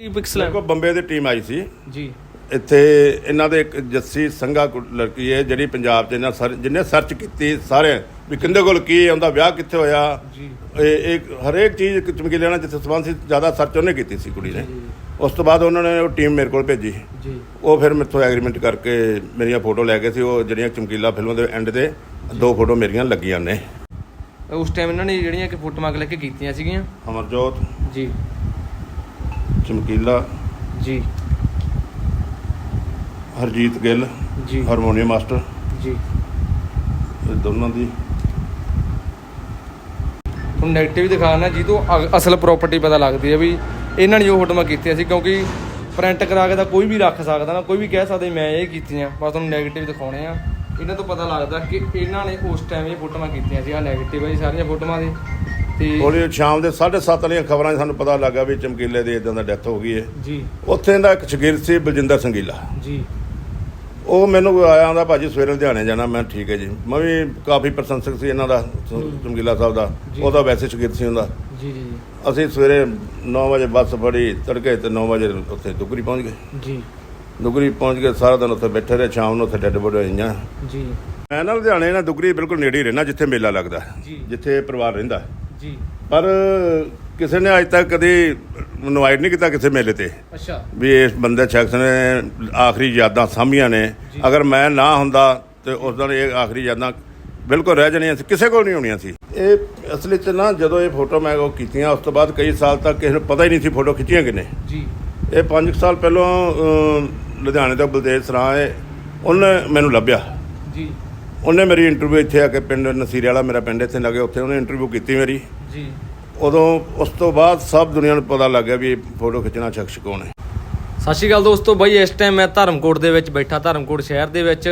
ਕੀ pixel ਮੇਰੇ ਕੋਲ ਬੰਬੇ ਦੀ ਟੀਮ ਆਈ ਸੀ। ਜੀ। ਇੱਥੇ ਇਹਨਾਂ ਦੇ ਇੱਕ ਜੱਸੀ ਸੰਘਾ ਕੁ- ਲੜਕੀ ਹੈ ਜਿਹੜੀ ਪੰਜਾਬ 'ਚ ਇਹਨਾਂ ਸਰ ਜਿੰਨੇ ਸਰਚ ਕੀਤੀ ਸਾਰੇ ਵੀ ਕਿੰਦੇ ਕੋਲ ਕੀ ਹੈ ਉਹਦਾ ਵਿਆਹ ਕਿੱਥੇ ਹੋਇਆ। ਜੀ। ਇਹ ਇੱਕ ਹਰੇਕ ਚੀਜ਼ ਇੱਕ ਚਮਕੀਲੇ ਨਾਲ ਜਿੱਥੇ ਸਬੰਧ ਸੀ ਜ਼ਿਆਦਾ ਸਰਚ ਉਹਨੇ ਕੀਤੀ ਸੀ ਕੁੜੀ ਨੇ। ਉਸ ਤੋਂ ਬਾਅਦ ਉਹਨਾਂ ਨੇ ਉਹ ਟੀਮ ਮੇਰੇ ਕੋਲ ਭੇਜੀ। ਜੀ। ਉਹ ਫਿਰ ਮੇਥੋਂ ਐਗਰੀਮੈਂਟ ਕਰਕੇ ਮੇਰੀਆਂ ਫੋਟੋ ਲੈ ਗਏ ਸੀ ਉਹ ਜਿਹੜੀਆਂ ਚਮਕੀਲਾ ਫਿਲਮਾਂ ਦੇ ਐਂਡ ਤੇ ਦੋ ਫੋਟੋ ਮੇਰੀਆਂ ਲੱਗੀਆਂ ਨੇ। ਉਸ ਟਾਈਮ ਇਹਨਾਂ ਨੇ ਜਿਹੜੀਆਂ ਕਿ ਫੋਟੋਆਂ ਕਲਿੱਕ ਕੀਤੀਆਂ ਸੀਗੀਆਂ? ਅਮਰਜੋਤ। ਜੀ। ਚਮਕੀਲਾ ਜੀ। ਹਰਜੀਤ ਗਿੱਲ ਜੀ। Harmonium master. ਜੀ। ਇਹ ਦੋਨਾਂ ਦੀ ਹੁਣ ਨੈਗੇਟਿਵ ਦਿਖਾਣਾ ਜੀ ਤੋਂ ਅਸਲ ਪ੍ਰਾਪਰਟੀ ਪਤਾ ਲੱਗਦੀ ਹੈ ਵੀ ਇਹਨਾਂ ਨੇ ਜੋ ਫੋਟੋਆਂ ਕੀਤੀਆਂ ਸੀ ਕਿਉਂਕਿ ਪ੍ਰਿੰਟ ਕਰਾ ਕੇ ਤਾਂ ਕੋਈ ਵੀ ਰੱਖ ਸਕਦਾ ਨਾ ਕੋਈ ਵੀ ਕਹਿ ਸਕਦਾ ਮੈਂ ਇਹ ਕੀਤੀਆਂ ਬਸ ਤੁਹਾਨੂੰ ਨੈਗੇਟਿਵ ਦਿਖਾਉਣੇ ਆ। ਇਹਨਾਂ ਤੋਂ ਪਤਾ ਲੱਗਦਾ ਕਿ ਇਹਨਾਂ ਨੇ ਉਸ ਟਾਈਮ ਇਹ ਫੋਟੋਆਂ ਕੀਤੀਆਂ ਸੀ ਆ ਨੈਗੇਟਿਵ ਹੈ ਜੀ ਸਾਰੀਆਂ ਫੋਟੋਆਂ ਦੀ। ਤੇ ਥੋੜੀ ਸ਼ਾਮ ਦੇ 7:30 ਵਾਲੀਆਂ ਖਬਰਾਂ 'ਚ ਸਾਨੂੰ ਪਤਾ ਲੱਗਾ ਵੀ ਚਮਕੀਲੇ ਦੀ ਇਦਾਂ ਦਾ ਡੈਥ ਹੋ ਗਈ ਹੈ। ਜੀ। ਉੱਥੇ ਦਾ ਇੱਕ ਸ਼ਗਿਰਦ ਸੀ ਬਲਜਿੰਦਰ ਸੰਗੀਲਾ। ਜੀ। ਉਹ ਮੈਨੂੰ ਆਇਆ ਆਂਦਾ ਭਾਜੀ ਸਵੇਰੇ ਲੁਧਿਆਣੇ ਜਾਣਾ ਮੈਂ ਠੀਕ ਹੈ ਜੀ। ਮੈਂ ਵੀ ਕਾਫੀ ਪ੍ਰਸ਼ੰਸਕ ਸੀ ਇਹਨਾਂ ਦਾ ਚਮਕੀਲਾ ਸਾਹਿਬ ਦਾ। ਉਹਦਾ ਵੈਸੇ ਸ਼ਗਿਰਦ ਸੀ ਉਹਦਾ। ਜੀ ਜੀ ਅਸੀਂ ਸਵੇਰੇ 9 ਵਜੇ ਬੱਸ ਫੜੀ ਤੜਕੇ ਤੇ 9 ਵਜੇ ਉੱਥੇ ਦੁਗਰੀ ਪਹੁੰਚ ਗਏ। ਜੀ। ਦੁਗਰੀ ਪਹੁੰਚ ਕੇ ਸਾਰਾ ਦਿਨ ਉੱਥੇ ਬੈਠੇ ਰਹੇ ਸ਼ਾਮ ਨੂੰ ਉੱਥੇ ਡੈਡ ਬੋਡੀ ਹੋਈਆਂ ਜੀ। ਮੈਂ ਨਾ ਲੁਧਿਆਣੇ ਨਾ ਦੁਗਰੀ ਬਿਲਕੁਲ ਨੇੜੇ ਹੀ ਰਹਿਣਾ ਜਿੱਥੇ ਮੇਲਾ ਲੱਗਦਾ। ਜਿੱਥੇ ਪਰਿਵਾਰ ਰਹਿੰਦਾ। ਜੀ। ਪਰ ਕਿਸੇ ਨੇ ਅੱਜ ਤੱਕ ਕਦੇ ਇਨਵਾਈਟ ਨਹੀਂ ਕੀਤਾ ਕਿਸੇ ਮੇਲੇ ਤੇ। ਅੱਛਾ। ਵੀ ਇਸ ਬੰਦੇ ਸ਼ਖਸ ਨੇ ਆਖਰੀ ਯਾਦਾਂ ਸਾਂਭੀਆਂ ਨੇ। ਅਗਰ ਮੈਂ ਨਾ ਹੁੰਦਾ ਤੇ ਉਸ ਦਿਨ ਇਹ ਆਖਰੀ ਯਾਦਾਂ ਬਿਲਕੁਲ ਰਹਿ ਜਾਣੀਆਂ ਸੀ ਕਿਸੇ ਕੋਲ ਨਹੀਂ ਹੋਣੀਆਂ ਸੀ। ਇਹ ਅਸਲੀ ਚ ਨਾ ਜਦੋਂ ਇਹ ਫੋਟੋ ਮੈਂ ਉਹ ਕੀਤੀਆਂ ਉਸ ਤੋਂ ਬਾਅਦ ਕਈ ਸਾਲ ਤੱਕ ਕਿਸੇ ਨੂੰ ਪਤਾ ਹੀ ਨਹੀਂ ਸੀ ਫੋਟੋ ਖਿੱਚੀਆਂ ਕਿਨੇ। ਜੀ। ਇਹ 5 ਸਾਲ ਪਹਿਲਾਂ ਲੁਧਿਆਣੇ ਤੋਂ ਬਲਦੇਵ ਸਰਾਂ ਹੈ ਉਹਨੇ ਮੈਨੂੰ ਲੱਭਿਆ। ਜੀ। ਉਹਨੇ ਮੇਰੀ ਇੰਟਰਵਿਊ ਇੱਥੇ ਆ ਕੇ ਪਿੰਡ ਨਸੀਰੇ ਵਾਲਾ ਮੇਰਾ ਪਿੰਡ ਇੱਥੇ ਲੱਗੇ ਉੱਥੇ ਉਹਨੇ ਇੰਟਰਵਿਊ ਕੀਤੀ ਮੇਰੀ। ਜੀ। ਉਦੋਂ ਉਸ ਤੋਂ ਬਾਅਦ ਸਭ ਦੁਨੀਆ ਨੂੰ ਪਤਾ ਲੱਗ ਗਿਆ ਵੀ ਇਹ ਫੋਟੋ ਖਿੱਚਣਾ ਸ਼ਖਸ ਕੌਣ ਹੈ। ਸਤਿ ਸ਼੍ਰੀ ਅਕਾਲ ਦੋਸਤੋ ਬਾਈ ਇਸ ਟਾਈਮ ਮੈਂ ਧਰਮਕੋਟ ਦੇ ਵਿੱਚ ਬੈਠਾ ਧਰਮਕੋਟ ਸ਼ਹਿਰ ਦੇ ਵਿੱਚ।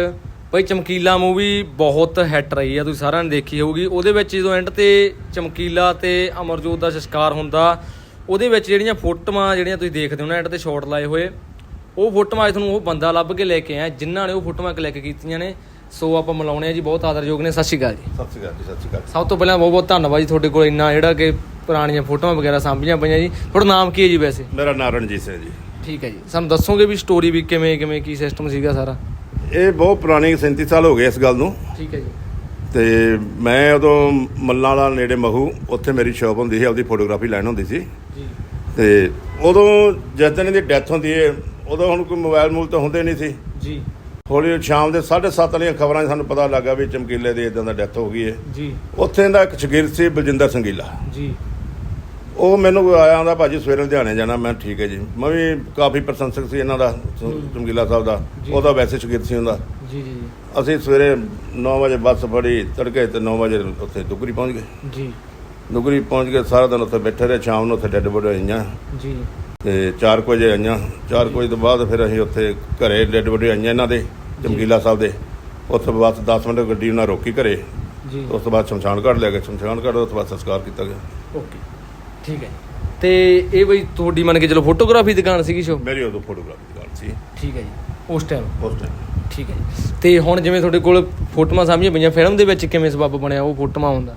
ਬਾਈ ਚਮਕੀਲਾ ਮੂਵੀ ਬਹੁਤ ਹਿੱਟ ਰਹੀ ਆ ਤੁਸੀਂ ਸਾਰਿਆਂ ਨੇ ਦੇਖੀ ਹੋਊਗੀ। ਉਹਦੇ ਵਿੱਚ ਜਦੋਂ ਐਂਡ ਤੇ ਚਮਕੀਲਾ ਤੇ ਅਮਰਜੋਤ ਦਾ ਸੰਸਕਾਰ ਹੁੰਦਾ ਉਹਦੇ ਵਿੱਚ ਜਿਹੜੀਆਂ ਫੋਟੋਆਂ ਜਿਹੜੀਆਂ ਤੁਸੀਂ ਦੇਖਦੇ ਹੋ ਨਾ ਐਂਡ ਤੇ ਸ਼ਾਟ ਲਾਏ ਹੋਏ ਉਹ ਫੋਟੋਆਂ ਤੁਹਾਨੂੰ ਉਹ ਬੰਦਾ ਲੱਭ ਕੇ ਲੈ ਕੇ ਆਇਆ ਜਿਨ੍ਹਾਂ ਨੇ ਉਹ ਫੋਟੋਆਂ ਕਲਿੱਕ ਕੀਤੀਆਂ ਨੇ। ਸੋ ਆਪਾਂ ਮਿਲਾਉਣੇ ਆ ਜੀ ਬਹੁਤ ਆਦਰਯੋਗ ਨੇ ਸਤਿ ਸ਼੍ਰੀ ਅਕਾਲ ਜੀ। ਸਤਿ ਸ਼੍ਰੀ ਅਕਾਲ ਜੀ ਸਤਿ ਸ਼੍ਰੀ ਅਕਾਲ ਸਭ ਤੋਂ ਪਹਿਲਾਂ ਬਹੁਤ ਬਹੁਤ ਧੰਨਵਾਦ ਜੀ ਤੁਹਾਡੇ ਕੋਲ ਇੰਨਾ ਜਿਹੜਾ ਕਿ ਪੁਰਾਣੀਆਂ ਫੋਟੋਆਂ ਵਗੈਰਾ ਸਾਂਭੀਆਂ ਪਈਆਂ ਜੀ। ਤੁਹਾਡਾ ਨਾਮ ਕੀ ਹੈ ਜੀ ਵੈਸੇ? ਮੇਰਾ ਨਾਂ ਰਣਜੀਤ ਸਿੰਘ ਜੀ। ਠੀਕ ਹੈ ਜੀ। ਸਾਨੂੰ ਦੱਸੋਗੇ ਵੀ ਸਟੋਰੀ ਵੀ ਕਿਵੇਂ ਕਿਵੇਂ ਕੀ ਸਿਸਟਮ ਸੀਗਾ ਸਾਰਾ? ਇਹ ਬਹੁਤ ਪੁਰਾਣੀ 37 ਸਾਲ ਹੋ ਗਏ ਇਸ ਗੱਲ ਨੂੰ। ਠੀਕ ਹੈ ਜੀ। ਤੇ ਮੈਂ ਉਦੋਂ ਮੱਲਾਂ ਵਾਲਾ ਨੇੜੇ ਮਹੂ ਉੱਥੇ ਮੇਰੀ ਸ਼ਾਪ ਹੁੰਦੀ ਸੀ ਆਪਦੀ ਫੋਟੋਗ੍ਰਾਫੀ ਲੈਣ ਹੁੰਦੀ ਸੀ। ਜੀ। ਤੇ ਉਦੋਂ ਜਿਸ ਦਿਨ ਇਹਦੀ ਡੈਥ ਹੁੰਦੀ ਹੈ ਉਦੋਂ ਹੁਣ ਕੋਈ ਮੋਬਾਈਲ ਮੂਲ ਤਾਂ ਹੁੰਦੇ ਨਹੀਂ ਸੀ। ਜੀ। ਹੌਲੀ ਸ਼ਾਮ ਦੇ 7:30 ਵਾਲੀਆਂ ਖਬਰਾਂ 'ਚ ਸਾਨੂੰ ਪਤਾ ਲੱਗਾ ਵੀ ਚਮਕੀਲੇ ਦੀ ਇਦਾਂ ਦਾ ਡੈਥ ਹੋ ਗਈ ਹੈ ਜੀ। ਉੱਥੇ ਦਾ ਇੱਕ ਸ਼ਗਿਰਦ ਸੀ ਬਲਜਿੰਦਰ ਸੰਗੀਲਾ। ਜੀ। ਉਹ ਮੈਨੂੰ ਆਇਆ ਆਂਦਾ ਭਾਜੀ ਸਵੇਰੇ ਲੁਧਿਆਣੇ ਜਾਣਾ। ਮੈਂ ਠੀਕ ਹੈ ਜੀ। ਮੈਂ ਵੀ ਕਾਫੀ ਪ੍ਰਸ਼ੰਸਕ ਸੀ ਇਹਨਾਂ ਦਾ ਚਮਕੀਲਾ ਸਾਹਿਬ ਦਾ। ਉਹਦਾ ਵੈਸੇ ਸ਼ਗਿਰਦ ਸੀ ਉਹਦਾ। ਜੀ ਜੀ ਅਸੀਂ ਸਵੇਰੇ 9 ਵਜੇ ਬੱਸ ਫੜੀ ਤੜਕੇ ਤੇ 9 ਵਜੇ ਉੱਥੇ ਦੁਗਰੀ ਪਹੁੰਚ ਗਏ। ਜੀ। ਦੁਗਰੀ ਪਹੁੰਚ ਕੇ ਸਾਰਾ ਦਿਨ ਉੱਥੇ ਬੈਠੇ ਰਹੇ। ਸ਼ਾਮ ਨੂੰ ਉੱਥੇ ਡੈਡ ਬੋਡੀ ਹੋਈਆਂ ਜੀ। ਤੇ 4 ਵਜੇ ਆਈਆਂ। 4 ਵਜੇ ਤੋਂ ਬਾਅਦ ਫਿਰ ਅਸੀਂ ਉੱਥੇ ਘਰੇ ਡੈਡ ਬੋਡੀ ਆਈਆਂ ਇਹਨਾਂ ਦੇ। ਚਮਕੀਲਾ ਸਾਹਿਬ ਦੇ। ਉੱਥੇ ਬਸ 10 ਮਿੰਟ ਗੱਡੀ ਉਹਨਾਂ ਰੋਕੀ ਘਰੇ। ਜੀ। ਉਸ ਤੋਂ ਬਾਅਦ ਸ਼ਮਸ਼ਾਨ ਘਾਟ ਲੈ ਗਏ। ਸ਼ਮਸ਼ਾਨ ਘਾਟ ਉਸ ਤੋਂ ਬਾਅਦ ਸੰਸਕਾਰ ਕੀਤਾ ਗਿਆ। ਓਕੇ। ਠੀਕ ਹੈ। ਤੇ ਇਹ ਬਈ ਤੁਹਾਡੀ ਮੰਨ ਕੇ ਚਲੋ ਫੋਟੋਗ੍ਰਾਫੀ ਦੁਕਾਨ ਸੀਗੀ ਸ਼ੋ? ਮੇਰੀ ਉਦੋਂ ਫੋਟੋਗ੍ਰਾਫੀ ਦੀ ਗੱਲ ਸੀ। ਠੀਕ ਹੈ ਜੀ। ਉਸ ਟਾਈਮ ਉਸ ਟਾਈਮ ਠੀਕ ਹੈ ਜੀ। ਤੇ ਹੁਣ ਜਿਵੇਂ ਤੁਹਾਡੇ ਕੋਲ ਫੋਟੋਆਂ ਸਾਂਭੀਆਂ ਪਈਆਂ ਫਿਲਮ ਦੇ ਵਿੱਚ ਕਿਵੇਂ ਸਬੱਬ ਬਣਿਆ ਉਹ ਫੋਟੋਆਂ ਹੁੰਦਾ?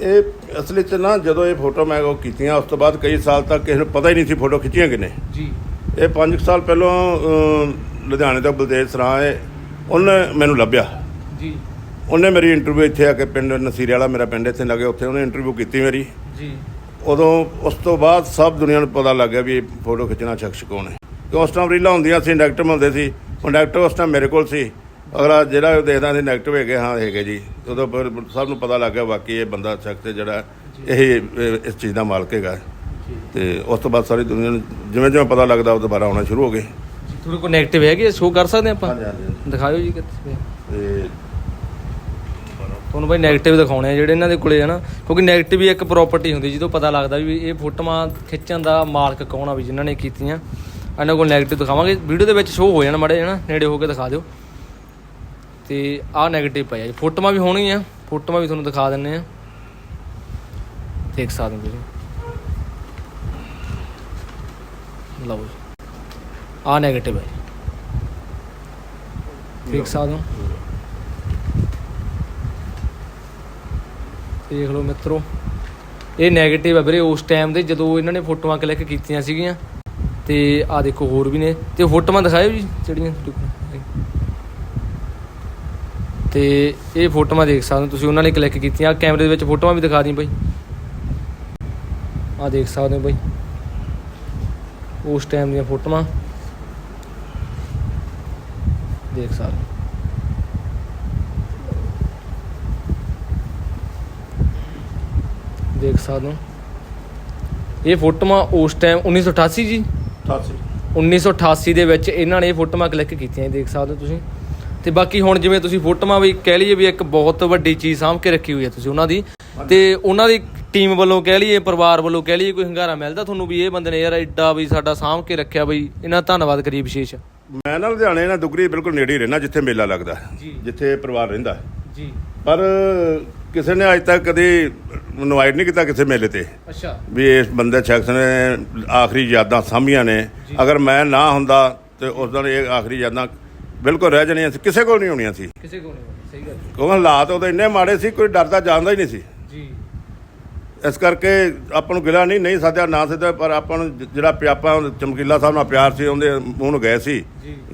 ਇਹ ਅਸਲੀ ਚ ਨਾ ਜਦੋਂ ਇਹ ਫੋਟੋ ਮੈਂ ਉਹ ਕੀਤੀਆਂ ਉਸ ਤੋਂ ਬਾਅਦ ਕਈ ਸਾਲ ਤੱਕ ਕਿਸੇ ਨੂੰ ਪਤਾ ਹੀ ਨਹੀਂ ਸੀ ਫੋਟੋ ਖਿੱਚੀਆਂ ਕਿਨੇ। ਜੀ। ਇਹ 5 ਸਾਲ ਪਹਿਲਾਂ ਲੁਧਿਆਣੇ ਤੋਂ ਬਲਦੇਵ ਸਰਾਂ ਹੈ ਉਹਨੇ ਮੈਨੂੰ ਲੱਭਿਆ। ਜੀ। ਉਹਨੇ ਮੇਰੀ ਇੰਟਰਵਿਊ ਇੱਥੇ ਆ ਕੇ ਪਿੰਡ ਨਸੀਰੇ ਵਾਲਾ ਮੇਰਾ ਪਿੰਡ ਇੱਥੇ ਲੱਗੇ ਉੱਥੇ ਉਹਨੇ ਇੰਟਰਵਿਊ ਕੀਤੀ ਮੇਰੀ। ਜੀ। ਉਦੋਂ ਉਸ ਤੋਂ ਬਾਅਦ ਸਭ ਦੁਨੀਆ ਨੂੰ ਪਤਾ ਲੱਗ ਗਿਆ ਵੀ ਇਹ ਫੋਟੋ ਖਿੱਚਣਾ ਸ਼ਖਸ ਕੌਣ ਹੈ। ਕਿ ਉਸ ਟਾਈਮ ਰੀਲਾਂ ਹੁੰਦੀਆਂ ਸੀ ਨੈਗੇਟਿਵ ਹੁੰਦੇ ਸੀ। ਉਹ ਨੈਗੇਟਿਵ ਉਸ ਟਾਈਮ ਮੇਰੇ ਕੋਲ ਸੀ। ਅਗਲਾ ਜਿਹੜਾ ਉਹ ਦੇਖਦਾ ਸੀ ਨੈਗੇਟਿਵ ਹੈਗੇ ਹਾਂ ਹੈਗੇ ਜੀ। ਉਦੋਂ ਫਿਰ ਸਭ ਨੂੰ ਪਤਾ ਲੱਗ ਗਿਆ ਵਾਕਈ ਇਹ ਬੰਦਾ ਸ਼ਖਸ ਹੈ ਜਿਹੜਾ ਇਹ ਇਸ ਚੀਜ਼ ਦਾ ਮਾਲਕ ਹੈਗਾ। ਤੇ ਉਸ ਤੋਂ ਬਾਅਦ ਸਾਰੀ ਦੁਨੀਆ ਨੂੰ ਜਿਵੇਂ ਜਿਵੇਂ ਪਤਾ ਲੱਗਦਾ ਉਹ ਦੁਬਾਰਾ ਆਉਣਾ ਸ਼ੁਰੂ ਹੋ ਗਏ। ਤੁਹਾਡੇ ਕੋਲ 네ਗੇਟਿਵ ਹੈਗੀ ਸ਼ੋਅ ਕਰ ਸਕਦੇ ਆਪਾਂ? ਹਾਂਜੀ ਦਿਖਾਓ ਜੀ ਕਿੱਥੇ ਤੇ ਤੁਹਾਨੂੰ ਬਈ ਨੈਗੇਟਿਵ ਦਿਖਾਉਣੇ ਆ ਜਿਹੜੇ ਇਹਨਾਂ ਦੇ ਕੋਲੇ ਹਨਾ ਕਿਉਂਕਿ ਨੈਗੇਟਿਵ ਹੀ ਇੱਕ ਪ੍ਰੋਪਰਟੀ ਹੁੰਦੀ ਜਦੋਂ ਪਤਾ ਲੱਗਦਾ ਵੀ ਇਹ ਫੋਟੋਆਂ ਖਿੱਚਣ ਦਾ ਮਾਲਕ ਕੌਣ ਆ ਵੀ ਜਿਨ੍ਹਾਂ ਨੇ ਕੀਤੀਆਂ। ਇਹਨਾਂ ਕੋਲ ਨੈਗੇਟਿਵ ਦਿਖਾਵਾਂਗੇ। ਵੀਡੀਓ ਦੇ ਵਿੱਚ ਸ਼ੋਅ ਹੋ ਜਾਣ ਮੜੇ ਹਨਾ ਨੇੜੇ ਹੋ ਕੇ ਦਿਖਾ ਦਿਓ। ਤੇ ਆ 네ਗੇਟਿਵ ਪਿਆ ਜੀ। ਫੋਟੋਆਂ ਵੀ ਹੋਣਗੀਆਂ ਫੋਟੋਆਂ ਵੀ ਤੁਹਾਨੂੰ ਦਿਖਾ ਦਿੰਨੇ ਆ। ਦੇਖ ਸਕਦੇ ਹੋ ਜੀ ਲਓ ਜੀ। ਗੇਟਿਵ ਹੈ। ਦੇਖ ਸਕਦੇ ਹੋ ਦੇਖ ਲਓ ਮਿੱਤਰੋ ਇਹ 네ਗੇਟਿਵ ਹੈ ਵੀਰੇ ਉਸ ਟਾਈਮ ਦੇ ਜਦੋਂ ਇਹਨਾਂ ਨੇ ਫੋਟੋਆਂ ਕਲਿੱਕ ਕੀਤੀਆਂ ਸੀਗੀਆਂ। ਤੇ ਆ ਦੇਖੋ ਹੋਰ ਵੀ ਨੇ। ਤੇ ਫੋਟੋਆਂ ਦਿਖਾਇਓ ਜੀ ਜਿਹੜੀਆਂ। ਤੇ ਇਹ ਫੋਟੋਆਂ ਦੇਖ ਸਕਦੇ ਹੋ ਤੁਸੀਂ ਉਹਨਾਂ ਨੇ ਕਲਿੱਕ ਕੀਤੀਆਂ। ਕੈਮਰੇ ਦੇ ਵਿੱਚ ਫੋਟੋਆਂ ਵੀ ਦਿਖਾ ਦੀਆਂ ਬਾਈ। ਆ ਦੇਖ ਸਕਦੇ ਹੋ ਬਾਈ। ਉਸ ਟਾਈਮ ਦੀਆਂ ਫੋਟੋਆਂ। ਦੇਖ ਸਕਦੇ। ਦੇਖ ਸਕਦੇ ਹੋ ਇਹ ਫੋਟੋਆਂ ਉਸ ਟਾਈਮ 1988 ਜੀ? 88 1988 ਦੇ ਵਿੱਚ ਇਹਨਾਂ ਨੇ ਇਹ ਫੋਟੋਆਂ ਕਲਿੱਕ ਕੀਤੀਆਂ ਇਹ ਦੇਖ ਸਕਦੇ ਹੋ ਤੁਸੀਂ। ਤੇ ਬਾਕੀ ਹੁਣ ਜਿਵੇਂ ਤੁਸੀਂ ਫੋਟੋਆਂ ਵੀ ਕਹਿ ਲਈਏ ਵੀ ਇੱਕ ਬਹੁਤ ਵੱਡੀ ਚੀਜ਼ ਸਾਂਭ ਕੇ ਰੱਖੀ ਹੋਈ ਹੈ ਤੁਸੀਂ ਉਹਨਾਂ ਦੀ। ਤੇ ਉਹਨਾਂ ਦੀ ਟੀਮ ਵੱਲੋਂ ਕਹਿ ਲਈਏ ਪਰਿਵਾਰ ਵੱਲੋਂ ਕਹਿ ਲਈਏ ਕੋਈ ਹੰਗਾਰਾ ਮਿਲਦਾ ਤੁਹਾਨੂੰ ਵੀ ਇਹ ਬੰਦੇ ਨੇ ਯਾਰ ਐਡਾ ਵੀ ਸਾਡਾ ਸਾਂਭ ਕੇ ਰੱਖਿਆ ਬਈ ਇਹਨਾਂ ਦਾ ਧੰਨਵਾਦ ਕਰੀ ਵਿਸ਼ੇਸ਼। ਮੈਂ ਨਾ ਲੁਧਿਆਣੇ ਨਾ ਦੁਗਰੀ ਬਿਲਕੁਲ ਨੇੜੇ ਹੀ ਰਹਿਣਾ ਜਿੱਥੇ ਮੇਲਾ ਲੱਗਦਾ ਜੀ। ਜਿੱਥੇ ਪਰਿਵਾਰ ਰਹਿੰਦਾ। ਜੀ। ਪਰ ਕਿਸੇ ਨੇ ਅੱਜ ਤੱਕ ਕਦੇ ਇਨਵਾਈਟ ਨਹੀਂ ਕੀਤਾ ਕਿਸੇ ਮੇਲੇ ਤੇ। ਅੱਛਾ। ਵੀ ਇਸ ਬੰਦੇ ਸ਼ਖਸ ਨੇ ਆਖਰੀ ਯਾਦਾਂ ਸਾਂਭੀਆਂ ਨੇ। ਅਗਰ ਮੈਂ ਨਾ ਹੁੰਦਾ ਤੇ ਉਸ ਦਿਨ ਇਹ ਆਖਰੀ ਯਾਦਾਂ ਬਿਲਕੁਲ ਰਹਿ ਜਾਣੀਆਂ ਸੀ। ਕਿਸੇ ਕੋਲ ਨਹੀਂ ਹੋਣੀਆਂ ਸੀ। ਕਿਸੇ ਕੋਲ ਨਹੀਂ ਸਹੀ ਗੱਲ ਕਿਉਂਕਿ ਹਾਲਾਤ ਉਹਦੇ ਇੰਨੇ ਮਾੜੇ ਸੀ ਕੋਈ ਡਰਦਾ ਜਾਣਦਾ ਹੀ ਨਹੀਂ ਸੀ। ਜੀ। ਇਸ ਕਰਕੇ ਆਪਾਂ ਨੂੰ ਗਿਲਾ ਨਹੀਂ ਨਹੀਂ ਸਾਧਿਆ ਨਾ ਸਿੱਧਾ ਪਰ ਆਪਾਂ ਨੂੰ ਜਿਹੜਾ ਪਿਆਪਾ ਚਮਕੀਲਾ ਸਾਹਿਬ ਨਾਲ ਪਿਆਰ ਸੀ ਉਹਦੇ ਮੂੰਹ ਨੂੰ ਗਏ ਸੀ।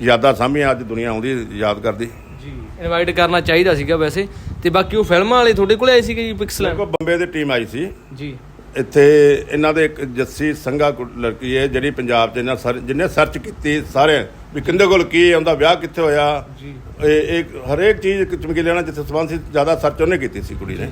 ਯਾਦਾਂ ਸਾਂਭੀਆਂ ਅੱਜ ਦੁਨੀਆ ਆਉਂਦੀ ਯਾਦ ਕਰਦੀ। ਜੀ ਇਨਵਾਈਟ ਕਰਨਾ ਚਾਹੀਦਾ ਸੀਗਾ ਵੈਸੇ। ਤੇ ਬਾਕੀ ਉਹ ਫਿਲਮਾਂ ਵਾਲੇ ਤੁਹਾਡੇ ਕੋਲ ਆਏ ਸੀਗੇ ਜੀ ਪਿਕਸਲ? ਕੋਲ ਬੰਬੇ ਦੀ ਟੀਮ ਆਈ ਸੀ। ਜੀ। ਇੱਥੇ ਇਹਨਾਂ ਦੇ ਇੱਕ ਜੱਸੀ ਸੰਘਾ ਕੁ- ਲੜਕੀ ਹੈ ਜਿਹੜੀ ਪੰਜਾਬ 'ਚ ਇਹਨਾਂ ਜਿਹਨੇ ਸਰਚ ਕੀਤੀ ਸਾਰੇ ਵੀ ਕਿੰਦੇ ਕੋਲ ਕੀ ਹੈ ਉਹਦਾ ਵਿਆਹ ਕਿੱਥੇ ਹੋਇਆ। ਜੀ। ਇਹ ਇੱਕ ਹਰੇਕ ਚੀਜ਼ ਚਮਕੀਲੇ ਨਾਲ ਜਿੱਥੇ ਸੰਬੰਧ ਸੀ ਜ਼ਿਆਦਾ ਸਰਚ ਉਹਨੇ ਕੀਤੀ ਸੀ ਕੁੜੀ ਨੇ।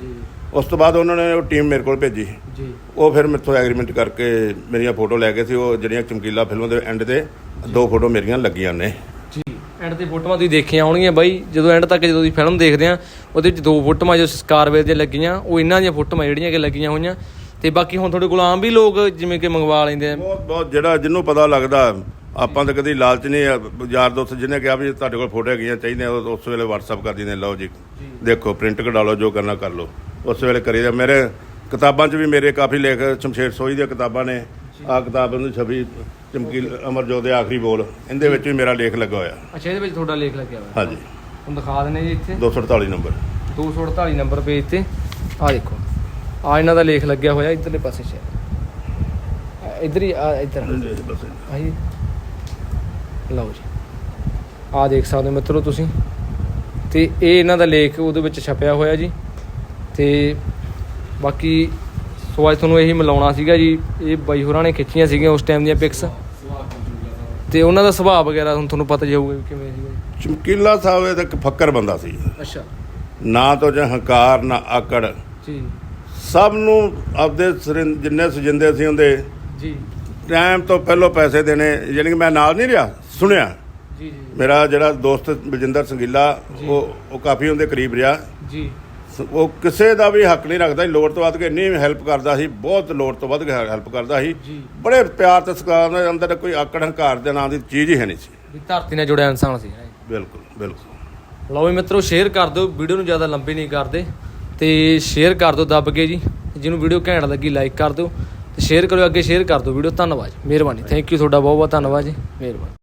ਉਸ ਤੋਂ ਬਾਅਦ ਉਹਨਾਂ ਨੇ ਉਹ ਟੀਮ ਮੇਰੇ ਕੋਲ ਭੇਜੀ। ਜੀ। ਉਹ ਫਿਰ ਮੇਥੋਂ ਐਗਰੀਮੈਂਟ ਕਰਕੇ ਮੇਰੀਆਂ ਫੋਟੋ ਲੈ ਗਏ ਸੀ ਉਹ ਜਿਹੜੀਆਂ ਚਮਕੀਲਾ ਫਿਲਮਾਂ ਦੇ ਐਂਡ ਤੇ ਦੋ ਫੋਟੋ ਮੇਰੀਆਂ ਲੱਗੀਆਂ ਨੇ। ਜੀ ਐਂਡ ਤੇ ਫੋਟੋਆਂ ਤੁਸੀਂ ਦੇਖੀਆਂ ਹੋਣਗੀਆਂ ਬਾਈ। ਜਦੋਂ ਐਂਡ ਤੱਕ ਜਦੋਂ ਤੁਸੀਂ ਫਿਲਮ ਦੇਖਦੇ ਆ ਉਹਦੇ ਵਿੱਚ ਦੋ ਫੋਟੋਆਂ ਜੋ ਸਕਾਰਵੇਅਰ ਦੀਆਂ ਲੱਗੀਆਂ ਉਹ ਇਹਨਾਂ ਦੀਆਂ ਫੋਟੋਆਂ ਜਿਹੜੀਆਂ ਕਿ ਲੱਗੀਆਂ ਹੋਈਆਂ। ਤੇ ਬਾਕੀ ਹੁਣ ਤੁਹਾਡੇ ਕੋਲ ਆਮ ਵੀ ਲੋਕ ਜਿਵੇਂ ਕਿ ਮੰਗਵਾ ਲੈਂਦੇ ਆ। ਬਹੁਤ ਬਹੁਤ ਜਿਹੜਾ ਜਿਹਨੂੰ ਪਤਾ ਲੱਗਦਾ ਆਪਾਂ ਤਾਂ ਕਦੀ ਲਾਲਚ ਨਹੀਂ ਯਾਰ ਦੋਸਤ ਜਿਹਨੇ ਕਿਹਾ ਵੀ ਤੁਹਾਡੇ ਕੋਲ ਫੋਟੋ ਹੈਗੀਆਂ ਚਾਹੀਦੀਆਂ ਉਸ ਵੇਲੇ WhatsApp ਕਰ ਦਿੰਦੇ ਲਓ ਜੀ ਦੇਖੋ ਪ੍ਰਿੰਟ ਕਢਾ ਲਓ ਜੋ ਕਰਨਾ ਕਰ ਲਓ। ਉਸ ਵੇਲੇ ਕਰੀਦਾ ਮੇਰੇ ਕਿਤਾਬਾਂ 'ਚ ਵੀ ਮੇਰੇ ਕਾਫੀ ਲੇਖ ਸ਼ਮਸ਼ੇਰ ਸੋਈ ਦੀਆਂ ਕਿਤਾਬਾਂ ਨੇ। ਆ ਕਿਤਾਬ ਨੂੰ ਛਵੀ ਚਮਕੀ ਅਮਰਜੋਤ ਦੇ ਆਖਰੀ ਬੋਲ। ਇਹਦੇ ਵਿੱਚ ਵੀ ਮੇਰਾ ਲੇਖ ਲੱਗਾ ਹੋਇਆ। ਅੱਛਾ ਇਹਦੇ ਵਿੱਚ ਤੁਹਾਡਾ ਲੇਖ ਲੱਗਿਆ ਹੋਇਆ। ਹਾਂਜੀ। ਹੁਣ ਦਿਖਾ ਦਿੰਦੇ ਜੀ ਇੱਥੇ। 248 ਨੰਬਰ। 248 ਨੰਬਰ ਪੇਜ ਤੇ। ਆ ਦੇਖੋ। ਆ ਇਹਨਾਂ ਦਾ ਲੇਖ ਲੱਗਿਆ ਹੋਇਆ ਇਧਰਲੇ ਪਾਸੇ ਸ਼ਾਇਦ ਇੱਧਰ ਹੀ ਆ ਇੱਧਰ। ਆਈ ਲਓ ਜੀ। ਆ ਦੇਖ ਸਕਦੇ ਮਿੱਤਰੋ ਤੁਸੀਂ। ਤੇ ਇਹ ਇਹਨਾਂ ਦਾ ਲੇਖ ਉਹਦੇ ਵਿੱਚ ਛਪਿਆ ਹੋਇਆ ਜੀ। ਤੇ ਬਾਕੀ ਸੋ ਅੱਜ ਤੁਹਾਨੂੰ ਇਹੀ ਮਿਲਾਉਣਾ ਸੀਗਾ ਜੀ ਇਹ ਬਾਈ ਹੋਰਾਂ ਨੇ ਖਿੱਚੀਆਂ ਸੀਗੀਆਂ ਉਸ ਟਾਈਮ ਦੀਆਂ ਪਿਕਸ ਤੇ ਉਹਨਾਂ ਦਾ ਸੁਭਾਅ ਵਗੈਰਾ ਹੁਣ ਤੁਹਾਨੂੰ ਪਤਾ ਵੀ ਕਿਵੇਂ ਸੀਗਾ। ਚਮਕੀਲਾ ਸਾਹਿਬ ਇਹ ਤਾਂ ਇੱਕ ਫੱਕਰ ਬੰਦਾ ਸੀ। ਅੱਛਾ। ਨਾ ਤੋਂ ਜਾਂ ਹੰਕਾਰ ਨਾ ਆਕੜ। ਜੀ। ਸਭ ਨੂੰ ਆਪਦੇ ਜਿੰਨੇ ਸਜਿੰਦੇ ਸੀ ਉਹਦੇ ਜੀ। ਟਾਈਮ ਤੋਂ ਪਹਿਲਾਂ ਪੈਸੇ ਦੇਣੇ ਯਾਨੀ ਕਿ ਮੈਂ ਨਾਲ ਨਹੀਂ ਰਿਹਾ ਸੁਣਿਆ। ਜੀ ਜੀ। ਮੇਰਾ ਜਿਹੜਾ ਦੋਸਤ ਬਲਜਿੰਦਰ ਸੰਗੀਲਾ ਉਹ ਉਹ ਕਾਫੀ ਉਹਦੇ ਕਰੀਬ ਰਿਹਾ। ਜੀ। ਉਹ ਕਿਸੇ ਦਾ ਵੀ ਹੱਕ ਨਹੀਂ ਰੱਖਦਾ ਸੀ ਲੋੜ ਤੋਂ ਵੱਧ ਕੇ ਇੰਨੀ ਹੈਲਪ ਕਰਦਾ ਸੀ ਬਹੁਤ ਲੋੜ ਤੋਂ ਵੱਧ ਕੇ ਹੈਲਪ ਕਰਦਾ ਸੀ। ਬੜੇ ਪਿਆਰ ਤੇ ਸਤਿਕਾਰ ਨਾਲ ਅੰਦਰ ਕੋਈ ਆਕੜ ਹੰਕਾਰ ਦੇ ਨਾਂ ਦੀ ਚੀਜ਼ ਹੀ ਹੈ ਨਹੀਂ ਸੀ। ਵੀ ਧਰਤੀ ਨਾਲ ਜੁੜਿਆ ਇਨਸਾਨ ਸੀ ਬਿਲਕੁਲ ਬਿਲਕੁਲ। ਲਓ ਵੀ ਮਿੱਤਰੋ ਸ਼ੇਅਰ ਕਰ ਦਿਓ। ਵੀਡੀਓ ਨੂੰ ਜ਼ਿਆਦਾ ਲੰਬੀ ਨਹੀਂ ਕਰਦੇ। ਤੇ ਸ਼ੇਅਰ ਕਰ ਦਿਓ ਦੱਬ ਕੇ ਜੀ। ਜਿਹਨੂੰ ਵੀਡੀਓ ਘੈਂਟ ਲੱਗੀ ਲਾਈਕ ਕਰ ਦਿਓ। ਤੇ ਸ਼ੇਅਰ ਕਰਿਓ ਅੱਗੇ ਸ਼ੇਅਰ ਕਰ ਦਿਓ ਵੀਡੀਓ ਧੰਨਵਾਦ ਮਿਹਰਬਾਨੀ। ਥੈਂਕ ਯੂ ਤੁਹਾਡਾ ਬਹੁਤ ਬਹੁਤ ਧੰਨਵਾਦ ਜੀ। ਮਿਹਰਬਾਨੀ।